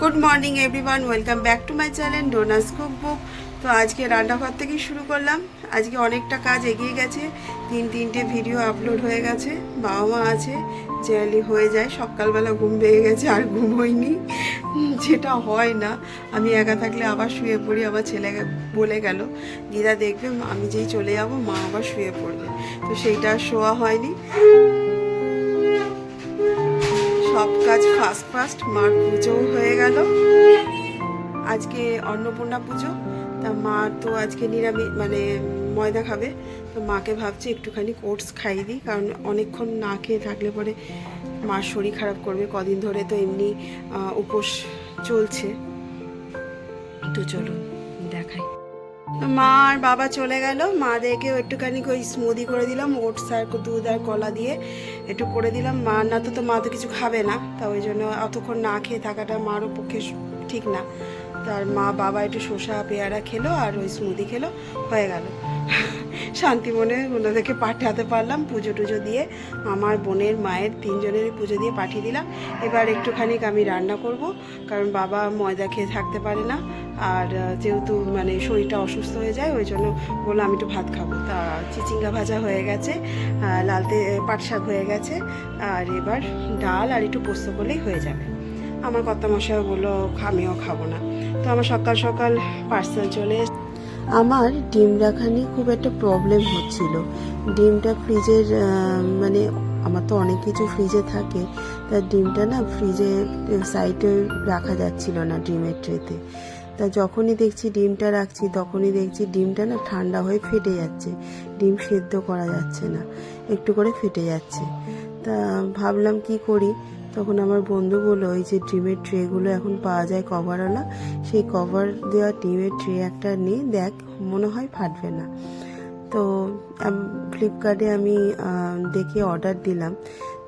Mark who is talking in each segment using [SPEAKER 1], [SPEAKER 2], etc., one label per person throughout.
[SPEAKER 1] Good morning everyone welcome back to my channel ডোনাস cook book তো আজকে রান্নাঘর থেকেই শুরু করলাম। আজকে অনেকটা কাজ এগিয়ে গেছে। তিন, তিনটে ভিডিও আপলোড হয়ে গেছে। বাবা মা আছে জেনারেলি হয়ে যায়। সকালবেলা ঘুম ভেঙে গেছে, আর ঘুম হয়নি। যেটা হয় না। আমি একা থাকলে আবার শুয়ে পড়ি আমার ছেলে বলে গেল, দিদা দেখবে, আমি যেই চলে যাব, মা আবার শুয়ে পড়বে। তো সেইটা শোয়া হয়নি। সব কাজ ফাস্ট ফাস্ট মার পুজোও হয়ে গেল। আজকে অন্নপূর্ণা পুজো, তা মা তো আজকে নিরামিষ মানে ময়দা খাবে, তো মাকে ভাবছি একটুখানি ওটস খাইয়ে দিই, কারণ অনেকক্ষণ না খেয়ে থাকলে পরে মার শরীর খারাপ করবে, কদিন ধরে তো এমনি উপোস চলছে। তো চলুন। মা আর বাবা চলে গেল মা দেখে একটুখানি ওই স্মুদি করে দিলাম, ওটস আর দুধ আর কলা দিয়ে একটু করে দিলাম। মা, না তো তো মা তো কিছু খাবে না, তা ওই জন্য অতক্ষণ না খেয়ে থাকাটা মারও পক্ষে ঠিক না। তার মা, বাবা একটু শসা, পেয়ারা খেলো আর ওই স্মুদি খেলো, হয়ে গেল। শান্তি মনে ওনাদেরকে পাঠাতে পারলাম পুজো টুজো দিয়ে। আমার বোনের, মায়ের তিনজনেরই পুজো দিয়ে পাঠিয়ে দিলাম। এবার একটুখানি আমি রান্না করব, কারণ বাবা ময়দা খেয়ে থাকতে পারে না। আর যেহেতু মানে শরীরটা অসুস্থ হয়ে যায়, ওই জন্য বললাম আমি একটু ভাত খাব। তা চিচিঙ্গা ভাজা হয়ে গেছে লালতে পাট শাক হয়ে গেছে। আর এবার ডাল আর একটু পোস্ত করলেই হয়ে যাবে। আমার কর্তা মশাই বলল আমিও খাব না। তো আমার সকাল সকাল পার্সেল চলে আমার ডিম রাখা নিয়ে খুব একটা প্রবলেম হচ্ছিল। ডিমটা ফ্রিজের মানে আমার তো অনেক কিছু ফ্রিজে থাকে তার ডিমটা না ফ্রিজে সাইডে রাখা যাচ্ছিল না ডিমের ট্রেতে তা যখনই দেখছি ডিমটা রাখছি, তখনই দেখছি ডিমটা না ঠান্ডা হয়ে ফেটে যাচ্ছে। ডিম সেদ্ধ করা যাচ্ছে না, একটু করে ফেটে যাচ্ছে। তা ভাবলাম কি করি? তখন আমার বন্ধু বলল, ওই যে ডিমের ট্রেগুলো এখন পাওয়া যায় কভারওয়ালা সেই কভার দেওয়া ডিমের ট্রে একটা নিয়ে দেখ, মনে হয় ফাটবে না। তো ফ্লিপকার্টে আমি দেখে অর্ডার দিলাম।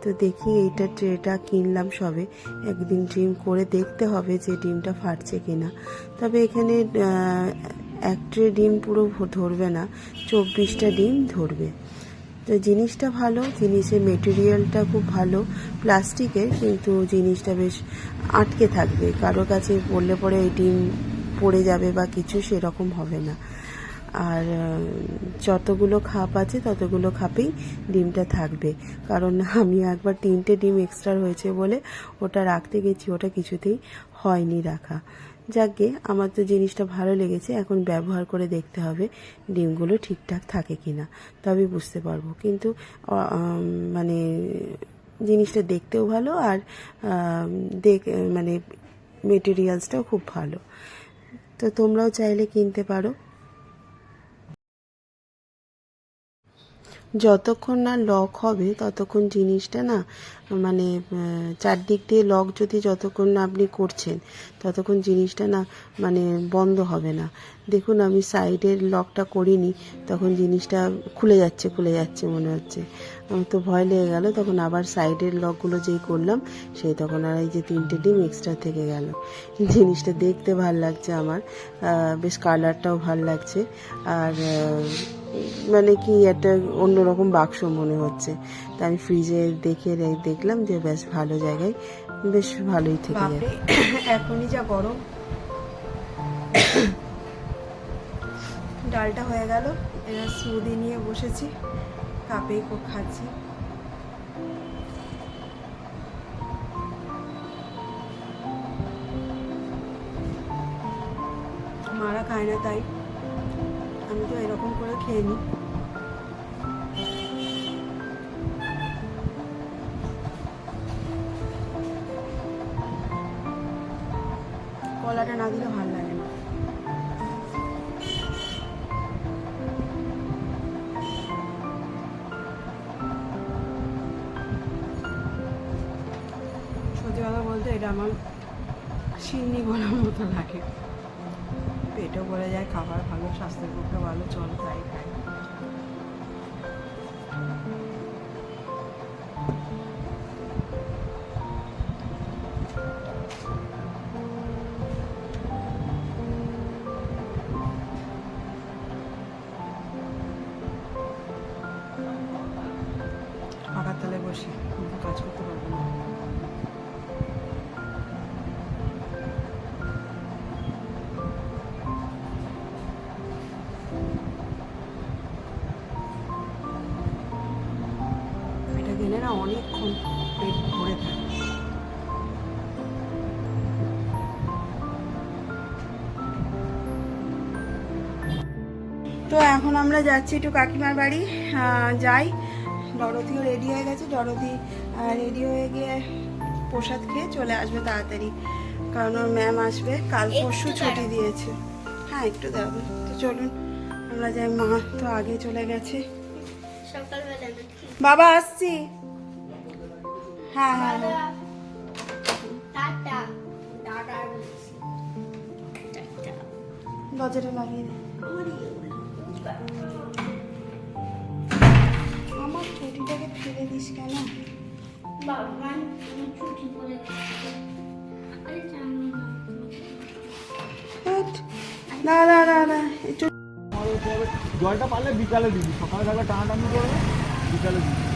[SPEAKER 1] তো দেখি এইটা ট্রেটা কিনলাম সবে। একদিন ডিম করে দেখতে হবে যে ডিমটা ফাটছে কিনা। তবে এখানে এক ট্রে ডিম পুরো ধরবে না, চব্বিশটা ডিম ধরবে। তো জিনিসটা ভালো, জিনিসের মেটেরিয়ালটা খুব ভালো, প্লাস্টিকের, কিন্তু জিনিসটা বেশ আটকে থাকবে। কারও কাছে পড়লে পরে ডিম পড়ে যাবে বা কিছু সেরকম হবে না। আর যতগুলো খাপ আছে ততগুলো খাপেই ডিমটা থাকবে। কারণ আমি একবার তিনটে ডিম এক্সট্রা হয়েছে বলে ওটা রাখতে গেছি, ওটা কিছুতেই হয়নি রাখা। যাকে আমার তো জিনিসটা ভালো লেগেছে, এখন ব্যবহার করে দেখতে হবে ডিমগুলো ঠিকঠাক থাকে কিনা তবে বুঝতে পারব। কিন্তু মানে জিনিসটা দেখতেও ভালো আর দেখ মানে মেটেরিয়ালসটাও খুব ভালো। তো তোমরাও চাইলে কিনতে পারো। যতক্ষণ না লক হবে, ততক্ষণ জিনিসটা না মানে চারদিক দিয়ে লক যদি যতক্ষণ না আপনি করছেন, ততক্ষণ জিনিসটা না মানে বন্ধ হবে না। দেখুন, আমি সাইডের লকটা করিনি, তখন জিনিসটা খুলে যাচ্ছে খুলে যাচ্ছে মনে হচ্ছে। আমার তো ভয় লেগে গেল, তখন আবার সাইডের লকগুলো যেই করলাম সেই তখন আর এই যে তিনটে ডিম এক্সট্রা থেকে গেল। জিনিসটা দেখতে ভালো লাগছে আমার বেশ কালারটাও ভালো লাগছে। আর মানে কি একটা অন্যরকম বাক্স মনে হচ্ছে। তা আমি ফ্রিজে দেখে দেখলাম যে বেশ ভালো জায়গায় বেশ ভালোই থেকে যাবে এখনই যা গরম। ডালটা হয়ে গেল এবার স্মুদি নিয়ে বসেছি কাপেই খাচ্ছি। মারা খায় না তাই আমি তো এরকম করে খেয়ে নিই। কলাটা না দিলে ভালো লাগে না। সত্যি কথা বলতে এটা আমার সিন্নি বলার মতো লাগে। পেটও ভরে যায়, খাবার ভালো, স্বাস্থ্যের পক্ষে ভালো, চল, তাই খাই আমরা যাচ্ছি একটু কাকিমার বাড়ি যাই। ডরথিও রেডি হয়ে গেছে। ডরথি রেডি হয়ে গিয়ে প্রসাদ খেয়ে চলে আসবে তাড়াতাড়ি। কারণ ওর ম্যাম আসবে। কাল পরশু ছুটি দিয়েছে। হ্যাঁ একটু দাঁড়াবে তো চলুন আমরা যাই। মা তো আগে চলে গেছে। বাবা আসছি। হ্যাঁ হ্যাঁ হ্যাঁ। দরজাটা লাগিয়ে দে। আমার ছুটিটাকে ফেলে দিস কেন?
[SPEAKER 2] বাবা ছুটি বলে আরে জানো না
[SPEAKER 1] না না না না একটু
[SPEAKER 3] জলটা পারলে বিকালে দিবি। সকালে টানা টানাটানি করবে বিকালে দিবি।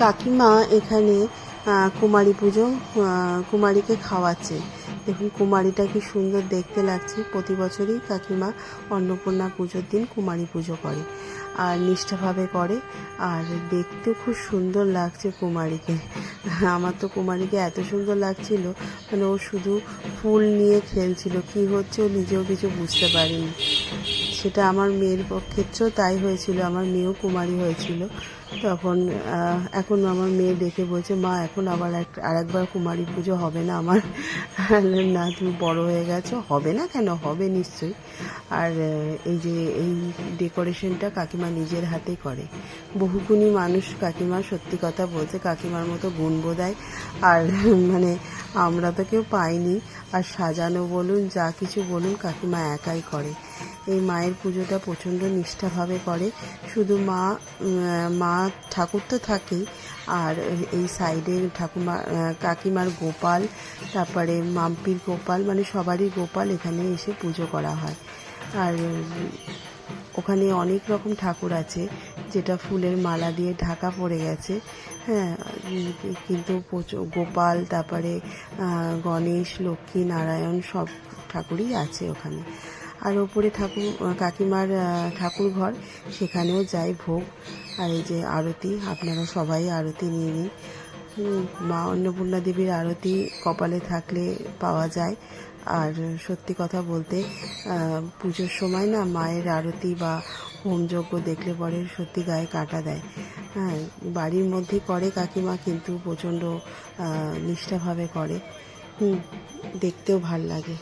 [SPEAKER 1] কাকিমা এখানে কুমারী পুজো কুমারীকে খাওয়াচ্ছে। দেখুন কুমারীটা কি সুন্দর দেখতে লাগছে। প্রতি বছরই কাকিমা অন্নপূর্ণা পুজোর দিন কুমারী পুজো করে আর নিষ্ঠাভাবে করে। আর দেখতে খুব সুন্দর লাগছে কুমারীকে। আমার তো কুমারীকে এত সুন্দর লাগছিল। মানে ও শুধু ফুল নিয়ে খেলছিল। কি হচ্ছে ও নিজেও কিছু বুঝতে পারেনি। সেটা আমার মেয়ের ক্ষেত্রেও তাই হয়েছিল, আমার মেয়েও কুমারী হয়েছিল। তখন এখন আমার মেয়ে দেখে বলছে, মা, এখন আবার এক, আরেকবার কুমারী পুজো হবে না আমার। না, তুমি বড় হয়ে গেছো। হবে না কেন? হবে নিশ্চয়ই। আর এই যে, এই ডেকোরেশনটা কাকিমা নিজের হাতে করে। বহুগুণী মানুষ কাকিমা, সত্যি কথা বলছে কাকিমার মতো গুণ বোধায় আর মানে আমরা তো কেউ পাইনি। আর সাজানো বলুন, যা কিছু বলুন, কাকিমা একাই করে। এই মায়ের পুজোটা প্রচণ্ড নিষ্ঠাভাবে করে। শুধু মা মা ঠাকুর তো থাকেই। আর এই সাইডে ঠাকুমা, কাকিমার গোপাল, তারপরে মাম্পির গোপাল মানে সবারই গোপাল এখানে এসে পুজো করা হয়। আর ওখানে অনেক রকম ঠাকুর আছে, যেটা ফুলের মালা দিয়ে ঢাকা পড়ে গেছে। হ্যাঁ কিন্তু প্রচুর গোপাল, তারপরে গণেশ, লক্ষ্মী, নারায়ণ সব ঠাকুরই আছে ওখানে। আর ওপরে ঠাকুর, কাকিমার ঠাকুর ঘর সেখানেও যাই ভোগ। আর এই যে আরতি, আপনারা সবাই আরতি নিয়ে নিন। মা অন্নপূর্ণা দেবীর আরতি কপালে থাকলে পাওয়া যায়। আর সত্যি কথা বলতে পুজোর সময় না মায়ের আরতি বা হোমযজ্ঞ দেখলে পরে সত্যি গায়ে কাটা দেয়। হ্যাঁ বাড়ির মধ্যে করে কাকিমা কিন্তু প্রচণ্ড নিষ্ঠাভাবে করে। হুম, দেখতেও ভালো লাগে।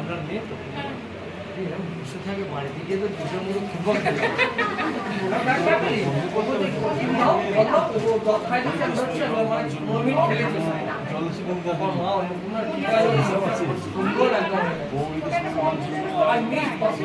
[SPEAKER 3] আমরা মেয়ে তো বসে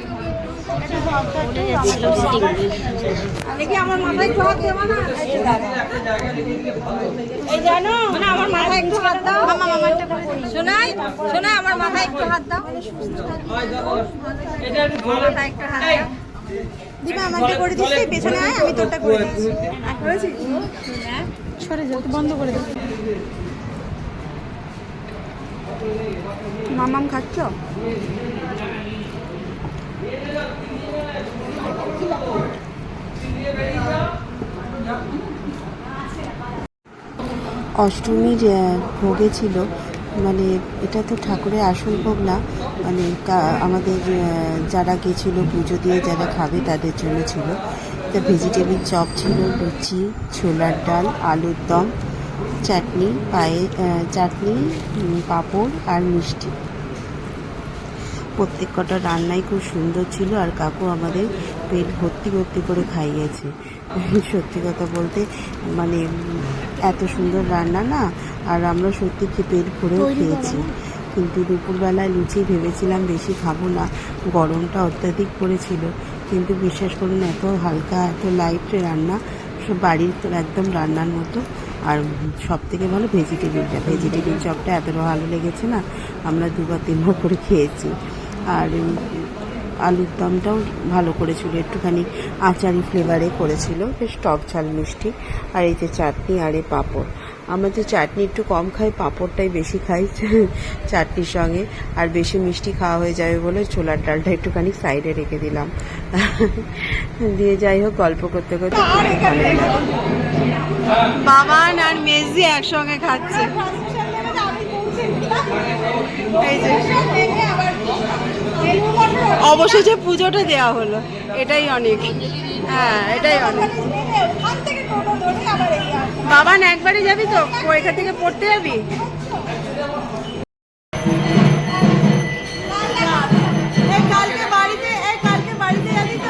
[SPEAKER 1] আমার মাথায় একটু হাত দাও। আমার মাথায় একটু হাত দাও। মাথায় একটু হাত দাও। দিবা আমারটা করে দিচ্ছি পেছনে আয় আমি তোরটা করে দিচ্ছি। সরে যাও বন্ধ করে দাও মামাম খাচ্ছ? অষ্টমীর ভোগে ছিল। মানে এটা তো ঠাকুরের আসল ভোগ না। মানে আমাদের যারা গেছিল, পুজো দিয়ে যারা খাবে, তাদের জন্য ছিল। তা ভেজিটেবিল চপ ছিল, লুচি, ছোলার ডাল, আলুর দম, চাটনি, পায়ে চাটনি পাঁপড় আর মিষ্টি। প্রত্যেক কটা রান্নাই খুব সুন্দর ছিল আর কাকু আমাদের পেট ভর্তি ভর্তি করে খাইয়েছে। সত্যি কথা বলতে মানে এত সুন্দর রান্না না আর আমরা সত্যি পেট ভরেও খেয়েছি। কিন্তু দুপুরবেলায় লুচি ভেবেছিলাম বেশি খাব না গরমটা অত্যাধিক পড়েছিল। কিন্তু বিশ্বাস করুন এত হালকা এত লাইট রান্না সব বাড়ির তো একদম রান্নার মতো। আর সব থেকে ভালো ভেজিটেবিলটা ভেজিটেবিল চপটা এতটা ভালো লেগেছে না আমরা দুবার তিনবার করে খেয়েছি। আর আলুর দমটাও ভালো করেছিল, একটুখানি আচারি ফ্লেভারে করেছিল, বেশ টক ঝাল মিষ্টি। আর এই যে চাটনি আর এই পাঁপড়। আমরা তো চাটনি একটু কম খাই, পাঁপড়টাই বেশি খাই চাটনির সঙ্গে। আর বেশি মিষ্টি খাওয়া হয়ে যাবে বলে ছোলার ডালটা একটুখানি সাইডে রেখে দিলাম। দিয়ে যাই হোক, গল্প করতে করতে বাবান আর মেজি একসঙ্গে খাচ্ছে। যে। অবশেষে পুজোটা দেওয়া হলো। এটাই অনেক। হ্যাঁ এটাই অনেক। বাবান একবারে যাবি তো? পরীক্ষা থেকে পড়তে যাবি? কালকে বাড়িতে কালকে বাড়িতে যাবি তো?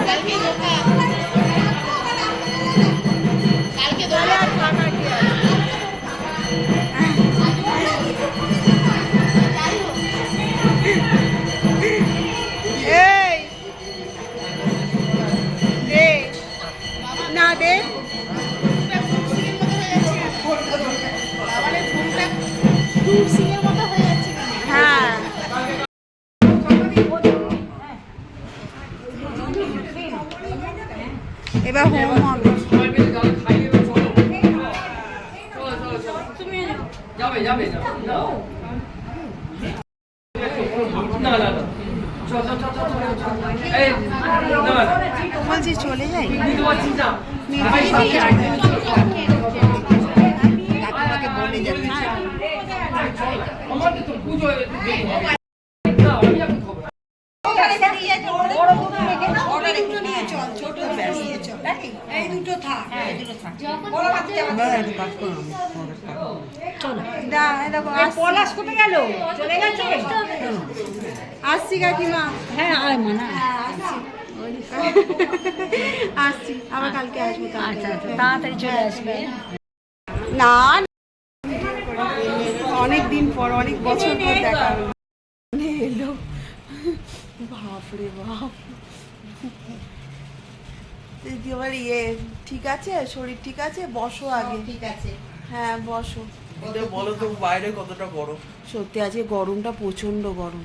[SPEAKER 4] চলে আমাদের তো পুজো দেরি হবে না আমি এখন খবর
[SPEAKER 1] দা, দেখো।
[SPEAKER 5] পলাশ কোথায় গেল চলে গেছে
[SPEAKER 1] আসছি কাকিমা
[SPEAKER 5] হ্যাঁ আয় মানা
[SPEAKER 1] আসছি আবার কালকে আসব
[SPEAKER 5] আচ্ছা আচ্ছা তাড়াতাড়ি চলে আসবে।
[SPEAKER 1] না অনেক দিন পর অনেক বছর পর দেখা হলো। এলো। বাপরে বাপ। দিদি আবার ইয়ে ঠিক আছে? শরীর ঠিক আছে? বসো আগে।
[SPEAKER 6] ঠিক আছে।
[SPEAKER 1] হ্যাঁ বসো।
[SPEAKER 7] বলো তো বাইরে কতটা গরম?
[SPEAKER 1] সত্যি আজকে গরমটা প্রচণ্ড গরম।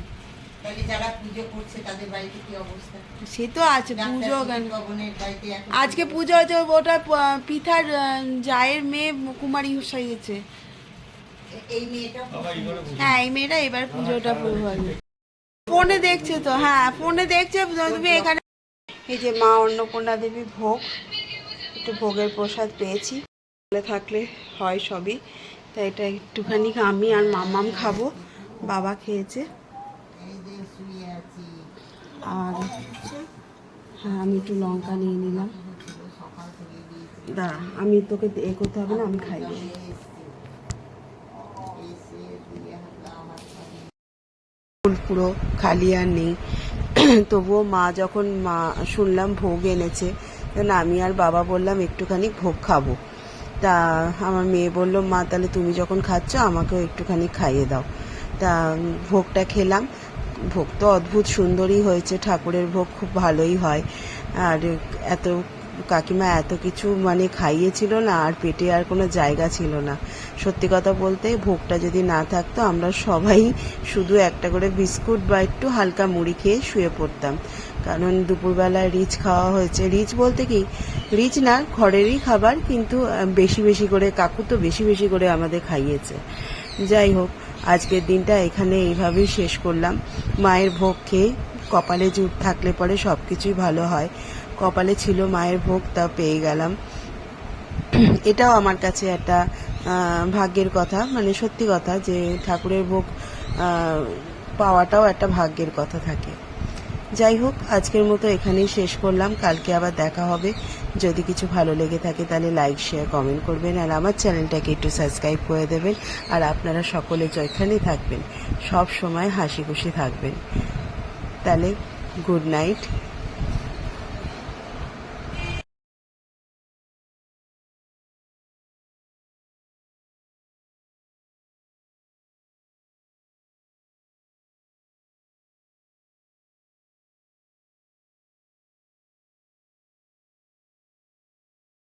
[SPEAKER 6] তাহলে যারা পুজো করছে তাদের বাড়িতে কি অবস্থা?
[SPEAKER 1] সে তো আছে পুজো আজকে পুজো? হচ্ছে ওটা পিঠার জায়ের মেয়ে কুমারী সাজিয়েছে হ্যাঁ এই মেয়েটা এবার পুজোটা পুরো হবে ফোনে দেখছে তো হ্যাঁ ফোনে দেখছে তুমি এখানে এই যে মা অন্নপূর্ণা দেবী ভোগ একটু ভোগের প্রসাদ পেয়েছি। বলে থাকলে হয় সবই তাই এটা একটুখানি আমি আর মামাম খাব বাবা খেয়েছে। আর হ্যাঁ আমি একটু লঙ্কা নিয়ে নিলাম। দাঁড়া, আমি তোকে এ করতে হবে না, আমি খাই। পুরো খালি আর নেই। তবুও মা যখন মা, শুনলাম ভোগ এনেছে তখন আমি আর বাবা বললাম একটুখানি ভোগ খাব। তা আমার মেয়ে বলল, মা, তাহলে তুমি যখন খাচ্ছ, আমাকেও একটুখানি খাইয়ে দাও। তা ভোগটা খেলাম। ভোগ তো অদ্ভুত সুন্দরই হয়েছে, ঠাকুরের ভোগ খুব ভালোই হয়। আর এত কাকিমা এত কিছু মানে খাইয়েছিল না, আর পেটে আর কোনো জায়গা ছিল না। সত্যি কথা বলতে ভোগটা যদি না থাকতো আমরা সবাই শুধু একটা করে বিস্কুট বা একটু হালকা মুড়ি খেয়ে শুয়ে পড়তাম। কারণ দুপুরবেলায় রিচ খাওয়া হয়েছে। রিচ বলতে কি? রিচ না ঘরেরই খাবার, কিন্তু বেশি বেশি করে, কাকু তো বেশি বেশি করে আমাদের খাইয়েছে। যাই হোক আজকের দিনটা এখানে এইভাবেই শেষ করলাম। মায়ের ভোগ খেয়ে কপালে জুট থাকলে পরে সব কিছুই ভালো হয়। কপালে ছিল মায়ের ভোগ, তা পেয়ে গেলাম। এটাও আমার কাছে একটা ভাগ্যের কথা মানে সত্যি কথা যে ঠাকুরের ভোগ পাওয়াটাও একটা ভাগ্যের কথা থাকে। যাই হোক, আজকের মতো এখানেই শেষ করলাম। কালকে আবার দেখা হবে। যদি কিছু ভালো লেগে থাকে তাহলে লাইক শেয়ার কমেন্ট করবেন আর আমার চ্যানেলটাকে একটু সাবস্ক্রাইব করে দেবেন আর আপনারা সকলে যেখানেই থাকবেন, সব সময় হাসি খুশি থাকবেন। তাহলে গুড নাইট